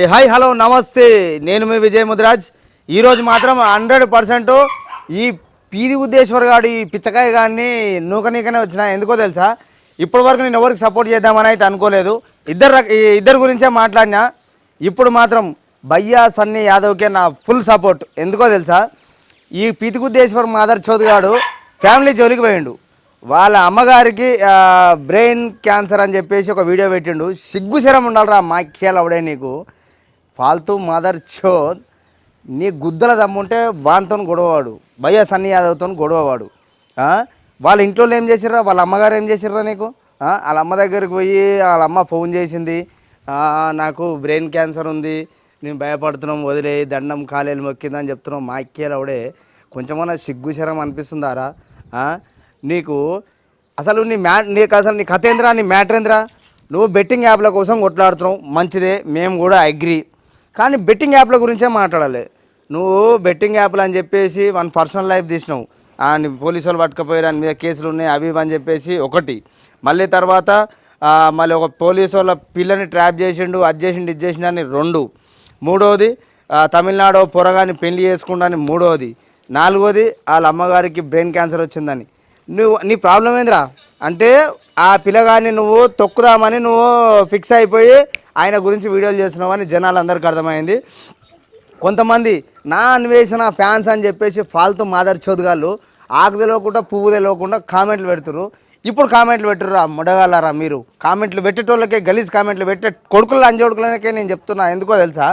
ఏ hi hello నమస్తే. నేను మీ విజయ్ ముదిరాజ్ ఈరోజు మాత్రం హండ్రెడ్ పర్సెంట్ ఈ పీది ఉద్దేశ్వర్ గారు ఈ పిచ్చకాయ గారిని నూకనీకనే వచ్చిన ఎందుకో తెలుసా? ఇప్పటి వరకు నేను ఎవరికి సపోర్ట్ చేద్దామని అయితే అనుకోలేదు. ఇద్దరు ఇద్దరు గురించే మాట్లాడినా. ఇప్పుడు మాత్రం భయ్యా సన్నీ యాదవ్కే నా ఫుల్ సపోర్ట్ ఎందుకో తెలుసా? ఈ పీతికుద్దేశ్వర్ మాదర్ గారు ఫ్యామిలీ జోలికి పోయిండు. వాళ్ళ అమ్మగారికి బ్రెయిన్ క్యాన్సర్ అని చెప్పేసి ఒక వీడియో పెట్టిండు. సిగ్గు ఉండాలరా ఉండాలిరా మాఖ్యాలు అవడే నీకు. ఫాల్తూ మదర్ చో నీ గుద్దల దమ్ముంటే వానితో గొడవవాడు భయ్య సన్నీ యాదవ్తో గొడవవాడు. వాళ్ళ ఇంట్లో ఏం చేసిర్రా? వాళ్ళ అమ్మగారు ఏం చేసిర్రా నీకు? వాళ్ళ అమ్మ దగ్గరికి పోయి వాళ్ళ అమ్మ ఫోన్ చేసింది. నాకు బ్రెయిన్ క్యాన్సర్ ఉంది నేను భయపడుతున్నాం వదిలే దండం కాలేలు మొక్కిందని చెప్తున్నాం మా ఇక్కేలవుడే కొంచెమన్నా సిగ్గుశరం అనిపిస్తుందారా? నీకు అసలు నీ మ్యా నీకు అసలు నీ కథ నీ మ్యాటర్ ఏంద్రా నువ్వు బెట్టింగ్ యాప్ల కోసం కొట్లాడుతున్నావు. మంచిదే మేము కూడా అగ్రి. కానీ బెట్టింగ్ యాప్ల గురించే మాట్లాడాలి. నువ్వు బెట్టింగ్ యాప్లు అని చెప్పేసి వన్ పర్సనల్ లైఫ్ తీసినావు. ఆ, నీ పోలీసు వాళ్ళు పట్టుకపోయారు అని మీద కేసులు ఉన్నాయి అవి అని చెప్పేసి ఒకటి. మళ్ళీ తర్వాత మళ్ళీ ఒక పోలీసు వాళ్ళ పిల్లని ట్రాప్ చేసిండు అది చేసిండు ఇది చేసిండు అని రెండు. మూడవది తమిళనాడు పొరగాని పెళ్ళి చేసుకుండని మూడవది నాలుగోది వాళ్ళ అమ్మగారికి బ్రెయిన్ క్యాన్సర్ వచ్చిందని. నువ్వు నీ ప్రాబ్లం ఏందిరా? అంటే ఆ పిల్లగాని నువ్వు తొక్కుదామని నువ్వు ఫిక్స్ అయిపోయి ఆయన గురించి వీడియోలు చేస్తున్నావు అని జనాలందరికీ అర్థమైంది. కొంతమంది నా అన్వేషణ ఫ్యాన్స్ అని చెప్పేసి ఫాల్తూ మాదర్ చోదుగాళ్ళు ఆకు తెలియకుండా పువ్వు తెలియకుండా కామెంట్లు పెడుతురు ఇప్పుడు కామెంట్లు పెట్టుర్రా ముడగాలరా మీరు? కామెంట్లు పెట్టేటోళ్ళకే గలీజ్ కామెంట్లు పెట్టే కొడుకుల అంజోడుకులకే నేను చెప్తున్నా. ఎందుకో తెలుసా?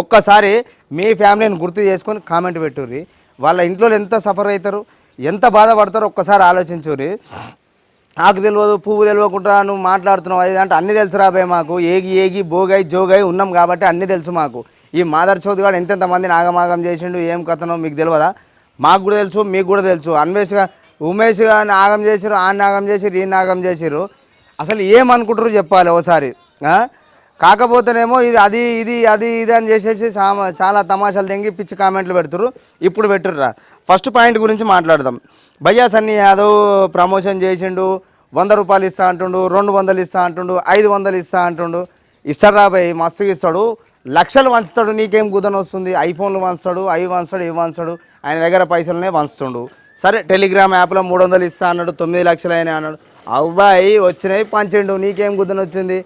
ఒక్కసారి మీ ఫ్యామిలీని గుర్తు చేసుకొని కామెంట్ పెట్టుర్రి. వాళ్ళ ఇంట్లో ఎంత సఫర్ అవుతారు? ఎంత బాధపడతారో ఒక్కసారి ఆలోచించుర్రి. ఆకు తెలియదు పువ్వు తెలియకుండా నువ్వు మాట్లాడుతున్నావు అది అంటే అన్నీ తెలుసు రాబోయే మాకు. ఏగి ఏగి బోగాయి జోగాయి ఉన్నాం కాబట్టి అన్నీ తెలుసు మాకు. ఈ మాదర్ చౌదరి గారు ఎంతెంత మంది నాగమాగం చేసిండు ఏం కథనో మీకు తెలియదా మాకు కూడా తెలుసు మీకు కూడా తెలుసు. అన్వేష్ గారు ఉమేష్ గారు ఆగం చేసిరు ఆ నాగం చేసిరు ఈ నాగం చేసిరు అసలు ఏమనుకుంటారు చెప్పాలి ఒకసారి కాకపోతేనేమో ఇది అది ఇది అది ఇది అని చేసేసి చాలా తమాషాలు తెంగి పిచ్చి కామెంట్లు పెడుతురు ఇప్పుడు పెట్టుర్రా. ఫస్ట్ పాయింట్ గురించి మాట్లాడదాం. భయ్యా సన్ని యాదవ్ ప్రమోషన్ చేసిండు వంద రూపాయలు ఇస్తా అంటుండు రెండు వందలు ఇస్తా అంటుండు ఐదు వందలు ఇస్తా అంటుండు. ఇస్తాడు రాబాయ్ మస్తుగా ఇస్తాడు. లక్షలు వంచుతాడు నీకేం గుదన వస్తుంది? ఐఫోన్లు వంచుతాడు అవి వంచాడు ఇవి వంచాడు ఆయన దగ్గర పైసలనే వంచుతుండు సరే టెలిగ్రామ్ యాప్లో మూడు వందలు ఇస్తా అన్నాడు తొమ్మిది లక్షలు అయినా అన్నాడు. అబ్బాయి వచ్చినాయి పంచిండు. నీకేం కుదన వచ్చింది?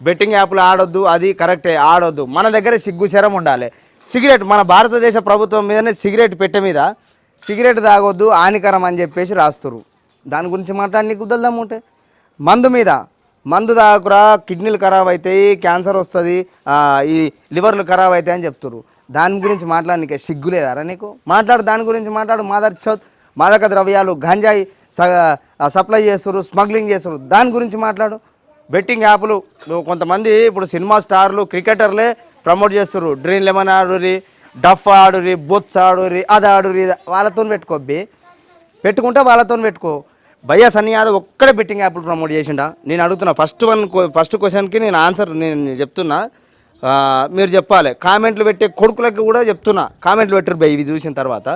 బెట్టింగ్ యాప్లు ఆడొద్దు అది కరెక్టే ఆడొద్దు. మన దగ్గర సిగ్గు శరం ఉండాలి. సిగరెట్ మన భారతదేశ ప్రభుత్వం మీదనే సిగరెట్ పెట్టె మీద సిగరెట్ తాగొద్దు హానికరం అని చెప్పేసి రాస్తురు దాని గురించి మాట్లాడి నీకు ఉంటే. మందు మీద మందు తాగకురా కిడ్నీలు ఖరాబ్ అవుతాయి క్యాన్సర్ వస్తుంది ఈ లివర్లు ఖరాబ్ అవుతాయి అని చెప్తున్నారు దాని గురించి మాట్లాడనీకే సిగ్గు లేదారా నీకు? మాట్లాడు దాని గురించి మాట్లాడు. మాదర్ చౌత్ మాదక ద్రవ్యాలు గంజాయి స- సప్లై చేస్తారు స్మగ్లింగ్ చేస్తారు దాని గురించి మాట్లాడు. బెట్టింగ్ యాప్లు కొంతమంది ఇప్పుడు సినిమా స్టార్లు క్రికెటర్లే ప్రమోట్ చేస్తారు డ్రీమ్ లెమన్ ఆడురి డఫ్ ఆడురి బొత్స్ ఆడురి అది ఆడురి వాళ్ళతో పెట్టుకోబ్బి పెట్టుకుంటే వాళ్ళతో పెట్టుకో. భయ్యా సన్నీ యాదవ్ ఒక్కడే బెట్టింగ్ యాప్లు ప్రమోట్ చేసిండా. నేను అడుగుతున్నా ఫస్ట్ వన్ ఫస్ట్ క్వశ్చన్కి నేను ఆన్సర్ నేను చెప్తున్నా. మీరు చెప్పాలి. కామెంట్లు పెట్టే కొడుకులకి కూడా చెప్తున్నా. కామెంట్లు పెట్టరు భయ్ ఇవి చూసిన తర్వాత.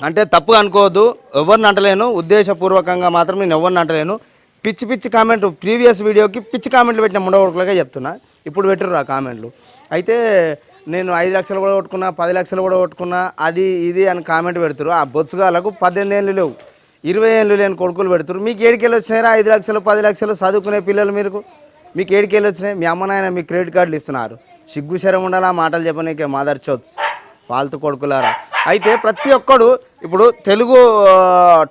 అంటే తప్పుగా అనుకోవద్దు. ఎవరిని అంటలేను. ఉద్దేశపూర్వకంగా మాత్రం నేను ఎవరిని అంటలేను. పిచ్చి పిచ్చి కామెంట్ ప్రీవియస్ వీడియోకి పిచ్చి కామెంట్లు పెట్టిన ముండగొడుకులకే చెప్తున్నా. ఇప్పుడు పెట్టరు ఆ కామెంట్లు. అయితే నేను ఐదు లక్షలు కూడా కొట్టుకున్నా పది లక్షలు కూడా కొట్టుకున్నా అది ఇది అని కామెంట్ పెడతారు ఆ బొత్సుగాలకు పద్దెనిమిది ఏళ్ళు లేవు. ఇరవై ఏళ్ళు లేని కొడుకులు పెడతారు మీకు ఏడికెళ్ళి వచ్చినారా ఐదు లక్షలు పది లక్షలు చదువుకునే పిల్లలు మీరు మీకు ఏడుకెళ్ళి వచ్చినాయి? మీ అమ్మ నాయన మీ క్రెడిట్ కార్డులు ఇస్తున్నారు. సిగ్గు శరం ఉండాలా మాటలు చెప్పనీకే మాదర్ చౌత్స్. ఫాల్తు కొడుకులారా. అయితే ప్రతి ఒక్కడు ఇప్పుడు తెలుగు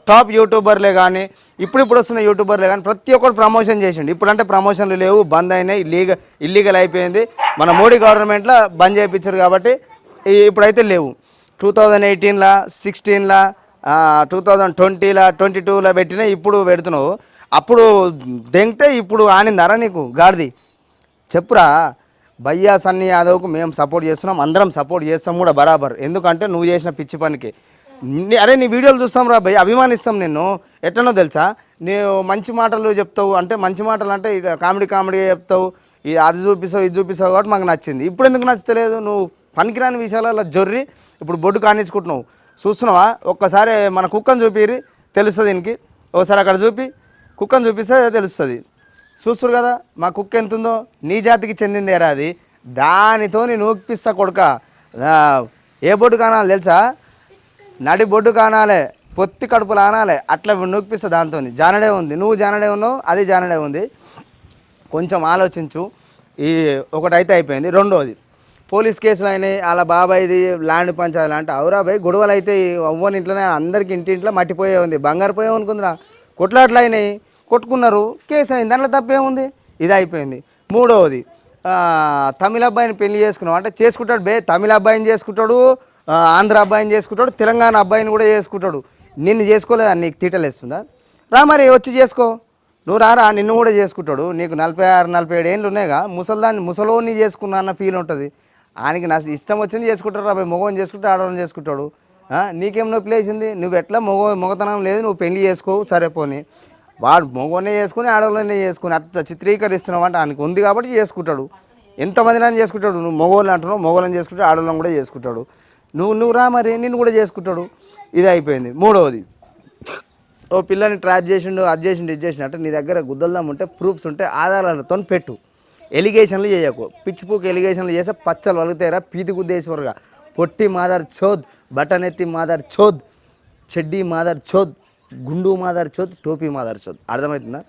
టాప్ యూట్యూబర్లే కానీ ఇప్పుడు ఇప్పుడు వస్తున్న యూట్యూబర్లే కానీ ప్రతి ఒక్కడు ప్రమోషన్ చేసిండు. ఇప్పుడంటే ప్రమోషన్లు లేవు బంద్ అయినాయి ఇల్లీగల్ ఇల్లీగల్ అయిపోయింది. మన మోడీ గవర్నమెంట్లో బంద్ చేయించారు కాబట్టి ఇప్పుడైతే లేవు. టూ థౌజండ్ ఎయిటీన్లా సిక్స్టీన్లా టూ థౌజండ్ ట్వంటీలా ట్వంటీ టూలో పెట్టినా ఇప్పుడు పెడుతున్నావు. అప్పుడు దెంగితే ఇప్పుడు ఆనిందారా నీకు గాడిది? చెప్పురా. భయ్యా సన్నీ యాదవ్కు మేము సపోర్ట్ చేస్తున్నాం అందరం సపోర్ట్ చేస్తాం కూడా బరాబర్. ఎందుకంటే నువ్వు చేసిన పిచ్చి పనికి. అరే నీ వీడియోలు చూస్తాం రా భయ్య అభిమానిస్తాం నిన్ను. ఎట్లనో తెలుసా? నువ్వు మంచి మాటలు చెప్తావు అంటే మంచి మాటలు అంటే ఇక కామెడీ కామెడీ చెప్తావు ఇది అది చూపిస్తావు ఇది చూపిస్తావు కాబట్టి మాకు నచ్చింది. ఇప్పుడు ఎందుకు నచ్చలేదు నువ్వు పనికిరాని విషయాలలో జొర్రి ఇప్పుడు బొడ్డు కానించుకుంటున్నావు చూస్తున్నావా? ఒక్కసారి మన కుక్కను చూపిరి తెలుస్తుంది దీనికి. ఒకసారి అక్కడ చూపి కుక్కను చూపిస్తే తెలుస్తుంది. చూస్తురు కదా మా కుక్క ఎంత ఉందో నీ జాతికి చెందిందేరా అది. దానితో నూకిపిస్తా కొడుక. ఏ బొడ్డు కానాలి తెలుసా? నడి బొడ్డు కానాలే పొత్తి కడుపులు ఆనాలే అట్లా నూపిస్తా దాంతో జానడే ఉంది. నువ్వు జానడే ఉన్నావు అది జానడే ఉంది. కొంచెం ఆలోచించు. ఈ ఒకటైతే అయిపోయింది. రెండోది పోలీస్ కేసులు అయినాయి వాళ్ళ బాబాయ్ది ల్యాండ్ పంచాయతీ అంటే అవురాబాయ్ గొడవలు అయితే అవ్వని ఇంట్లోనే అందరికి ఇంటింట్లో మట్టిపోయే ఉంది. బంగారు పోయే అనుకుందిరా కొట్లాట్లు అయినాయి. కొట్టుకున్నారు కేసు అయింది. దాంట్లో తప్పేముంది ఇది అయిపోయింది. మూడవది తమిళ అబ్బాయిని పెళ్ళి చేసుకున్నావు అంటే చేసుకుంటాడు బే తమిళ అబ్బాయిని చేసుకుంటాడు ఆంధ్ర అబ్బాయిని చేసుకుంటాడు తెలంగాణ అబ్బాయిని కూడా చేసుకుంటాడు. నిన్ను చేసుకోలేదా? నీకు తీటలేస్తుందా రా మరి వచ్చి చేసుకో. నువ్వు రారా? నిన్ను కూడా చేసుకుంటాడు. నీకు నలభై ఆరు నలభై ఏడు ఏళ్ళు ఉన్నాయిగా. ముసల్దాన్ని ముసలోని చేసుకున్నా అన్న ఫీల్ ఉంటుంది. ఆయనకి నా ఇష్టం వచ్చింది చేసుకుంటాడు రా మగవని చేసుకుంటాడు ఆడవాళ్ళని చేసుకుంటాడు. నీకేం నొప్పి లేచింది? నువ్వు ఎట్లా మగ మగతనం లేదు. నువ్వు పెళ్ళి చేసుకోవు సరే పోనీ. వాడు మగోనే చేసుకుని ఆడవాళ్ళనే చేసుకుని అట్లా చిత్రీకరిస్తున్నావు అంటే ఆయనకు ఉంది కాబట్టి చేసుకుంటాడు. ఎంతమందినైనా చేసుకుంటాడు. నువ్వు మగవాళ్ళు అంటున్నావు మగవాళ్ళని చేసుకుంటాడు ఆడవాళ్ళని కూడా చేసుకుంటాడు. నువ్వు నువ్వు రా మరి నిన్ను కూడా చేసుకుంటాడు. ఇది అయిపోయింది. మూడవది. ఓ పిల్లని ట్రాప్ చేసిండు అది చేసిండు ఇది చేసిండు. అంటే నీ దగ్గర గుద్దల్దాం ఉంటే ప్రూఫ్స్ ఉంటే ఆధారాలతో పెట్టు. ఎలిగేషన్లు చేయకు. పిచ్చిపూకి ఎలిగేషన్లు చేస్తే పచ్చలు వలుగుతాయిరా పీతి గుద్దేశ్వరుగా పొట్టి మాదర్ చోద్ బటనెత్తి మాదర్ చోద్ చెడ్డి మాదర్ చోద్. గుండు మాదారి చోత్ టోపీ మాదారి చోత్. అర్థమవుతుందా?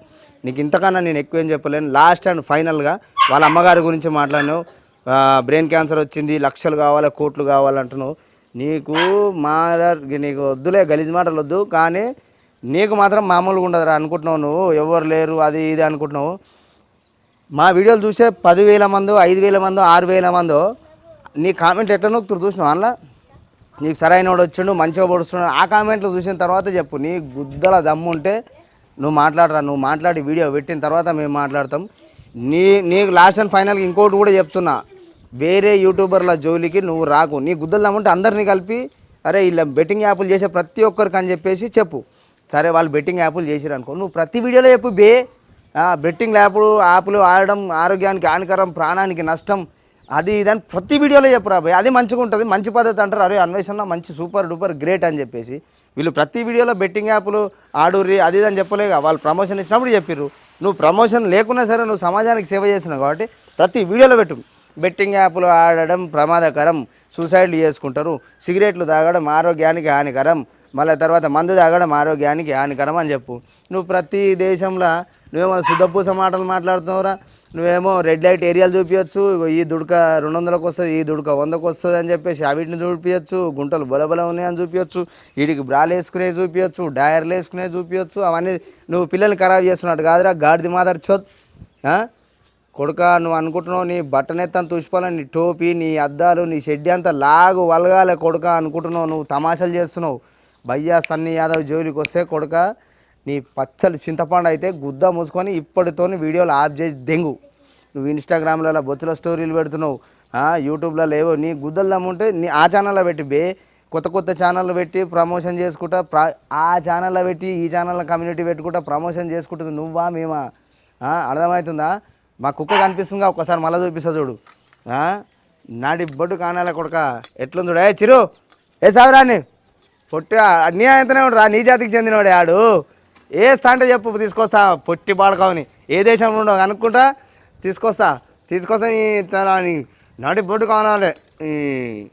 నీకు ఇంతకన్నా నేను ఎక్కువ ఏం చెప్పలేను. లాస్ట్ అండ్ ఫైనల్గా వాళ్ళ అమ్మగారి గురించి మాట్లాడినావు. బ్రెయిన్ క్యాన్సర్ వచ్చింది లక్షలు కావాలి కోట్లు కావాలంటున్నావు నీకు మాదర్ నీకు వద్దులే గలీజ్ మాటలు వద్దు. కానీ నీకు మాత్రం మామూలుగా ఉండదురా అనుకుంటున్నావు నువ్వు. ఎవరు లేరు అది ఇది అనుకుంటున్నావు. మా వీడియోలు చూసే పదివేల మందో ఐదు వేల మందో ఆరు వేల మందో నీ కామెంట్ ఎట్లా నొక్కుతురు? చూసినావు అందులో? నీకు సరైన వాడు వచ్చిండు మంచిగా పొడుస్తున్నాడు. ఆ కామెంట్లు చూసిన తర్వాత చెప్పు నీ గుద్దల దమ్ము ఉంటే నువ్వు మాట్లాడరా నువ్వు మాట్లాడి వీడియో పెట్టిన తర్వాత మేము మాట్లాడతాం. నీ నీకు లాస్ట్ అండ్ ఫైనల్గా ఇంకోటి కూడా చెప్తున్నా. వేరే యూట్యూబర్ల జోలికి నువ్వు రాకు. నీ గుద్దలు దమ్ముంటే అందరినీ కలిపి అరే ఇలా బెట్టింగ్ యాప్లు చేసే ప్రతి ఒక్కరికి అని చెప్పేసి చెప్పు. సరే వాళ్ళు బెట్టింగ్ యాప్లు చేసిరు అనుకో. నువ్వు ప్రతి వీడియోలో చెప్పు బే. బెట్టింగ్ యాప్లు యాప్లు ఆడడం ఆరోగ్యానికి హానికరం ప్రాణానికి నష్టం. అది ఇదని ప్రతి వీడియోలో చెప్పురా రాబోయే అది మంచిగా ఉంటుంది మంచి పద్ధతి అంటారు. అరే అన్వేషణ మంచి సూపర్ డూపర్ గ్రేట్ అని చెప్పేసి వీళ్ళు ప్రతి వీడియోలో బెట్టింగ్ యాప్లు ఆడూరి అది ఇది అని చెప్పలేక వాళ్ళు ప్రమోషన్ ఇచ్చినప్పుడు చెప్పిర్రు. నువ్వు ప్రమోషన్ లేకున్నా సరే నువ్వు సమాజానికి సేవ చేసినావు కాబట్టి ప్రతి వీడియోలో పెట్టు. బెట్టింగ్ యాప్లు ఆడడం ప్రమాదకరం సూసైడ్లు చేసుకుంటారు. సిగరెట్లు తాగడం ఆరోగ్యానికి హానికరం మళ్ళీ తర్వాత మందు తాగడం ఆరోగ్యానికి హానికరం అని చెప్పు. నువ్వు ప్రతి దేశంలో నువ్వేమో శుద్ధపూస మాటలు మాట్లాడుతున్నావురా. నువ్వేమో రెడ్ లైట్ ఏరియాలు చూపించచ్చు ఈ దుడక రెండు వందలకు వస్తుంది ఈ దుడక వందకు వస్తుంది అని చెప్పేసి అవిటిని చూపించచ్చు గుంటలు బలబల ఉన్నాయని చూపించచ్చు వీడికి బ్రాలు వేసుకునే చూపించచ్చు డయర్లు వేసుకునే చూపించచ్చు అవన్నీ నువ్వు పిల్లల్ని ఖరాబ్ చేస్తున్నట్టు కాదురా గాడిది మాదర్ చోత్ కొడుక నువ్వు అనుకుంటున్నావు నీ బట్టనెత్తని తుష్పాలని నీ టోపీ నీ అద్దాలు నీ షెడ్డి అంతా లాగు వలగాలే కొడుక అనుకుంటున్నావు నువ్వు తమాషాలు చేస్తున్నావు. భయ్యా సన్నీ యాదవ్ జోలికి వస్తే కొడుక నీ పచ్చలు చింతపండు అయితే గుద్ద మూసుకొని ఇప్పటితోని వీడియోలు ఆఫ్ చేసి దెంగు. నువ్వు ఇన్స్టాగ్రామ్లలో బొచ్చుల స్టోరీలు పెడుతున్నావు. యూట్యూబ్లో లేవో. నీ గుద్దలు దమ్ముంటే నీ ఆ ఛానల్లో పెట్టి బే. కొత్త కొత్త ఛానళ్ళు పెట్టి ప్రమోషన్ చేసుకుంటా ప్ర ఆ ఛానల్లో పెట్టి ఈ ఛానల్లో కమ్యూనిటీ పెట్టుకుంటా ప్రమోషన్ చేసుకుంటుంది. నువ్వా మేమా? అర్థమవుతుందా? మా కుక్క కనిపిస్తుందిగా ఒక్కసారి మళ్ళీ చూపిస్తా చూడు. నాడి బొడ్డు కానాల కొడక ఎట్లుంది చూడు. ఏ చిరు ఏ సాగురాని పొట్టి అన్నీ ఆయనతోనే రా నీ జాతికి చెందినవాడే ఆడు. ఏ అంటే చెప్పు తీసుకొస్తా. పొట్టి పాడకావని ఏ దేశంలో ఉండవు. అనుకుంటా తీసుకొస్తా. తీసుకొస్తా ఈ తన నీ బొడ్డు కావాలి. ఈ